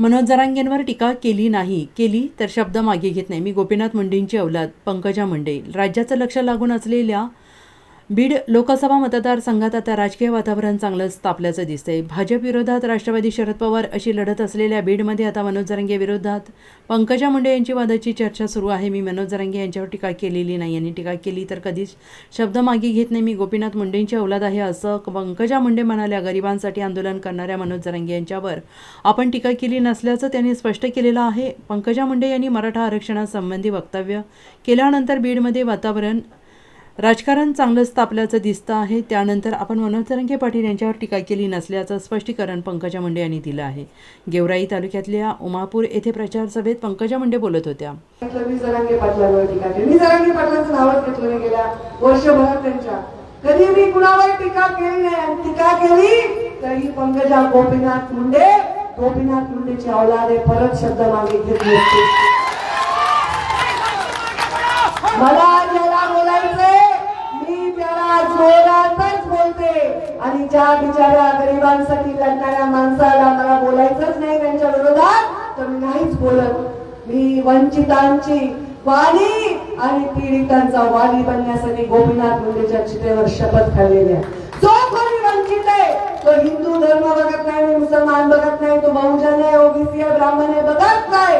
मनोज जरांगेंवर टीका केली नाही. केली तर शब्द मागे घेत नाही. मी गोपीनाथ मुंडेंची अवलाद पंकजा मुंडे. राज्याचं लक्ष लागून असलेल्या बीड लोकसभा मतदारसंघात आता राजकीय वातावरण चांगलंच तापल्याचं दिसतंय. भाजप विरोधात राष्ट्रवादी शरद पवार अशी लढत असलेल्या बीडमध्ये आता मनोज जरांगे विरोधात. पंकजा मुंडे यांची वादाची चर्चा सुरू आहे. मी मनोज जरांगे यांच्यावर टीका केलेली नाही. यांनी टीका केली तर कधीच शब्द मागे घेत नाही. मी गोपीनाथ मुंडेंची अवलाद आहे असं पंकजा मुंडे म्हणाल्या गरिबांसाठी आंदोलन करणाऱ्या मनोज जरांगे यांच्यावर आपण टीका केली नसल्याचं त्यांनी स्पष्ट केलेलं आहे. पंकजा मुंडे यांनी मराठा आरक्षणासंबंधी वक्तव्य केल्यानंतर बीडमध्ये वातावरण राजकारण चांगलंच तापल्याचं दिसतं आहे. त्यानंतर आपण मनोज तरंगे पाटील यांच्यावर टीका केली नसल्याचं स्पष्टीकरण पंकजा मुंडे यांनी दिलं आहे. गेवराई तालुक्यातल्या उमापूर येथे प्रचार सभेत पंकजा मुंडे बोलत होत्या. मी जरांगे पाटलांवर टीका केली. मी जरांगे पाटलांचं नावच घेतलं नाही गेल्या वर्षभरात त्यांच्या. कधी मी कुणावर टीका केली नाही टीका केली तरी पंकजा गोपीनाथ मुंडे गोपीनाथ मुंडेची औलादे परत शब्द मागे घेतली मला ज्या बिचाऱ्या गरिबांसाठी लढणाऱ्या माणसाला मला बोलायचंच नाही त्यांच्या विरोधात तर मी नाहीच बोलत. मी वंचितांची वाली आणि पीडितांचा वाली बनण्यासाठी गोपीनाथ मुंडेच्या चितेवर शपथ खाल्लेली आहे. जो कोणी वंचित आहे तो हिंदू धर्म बघत नाही मुसलमान बघत नाही तो बहुजन आहे ओबीसी आहे ब्राह्मण आहे बघत नाही.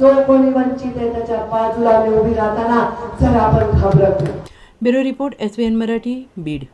जो कोणी वंचित आहे त्याच्या बाजूला उभी राहताना जर आपण घाबरत bureau report S Marathi Beed.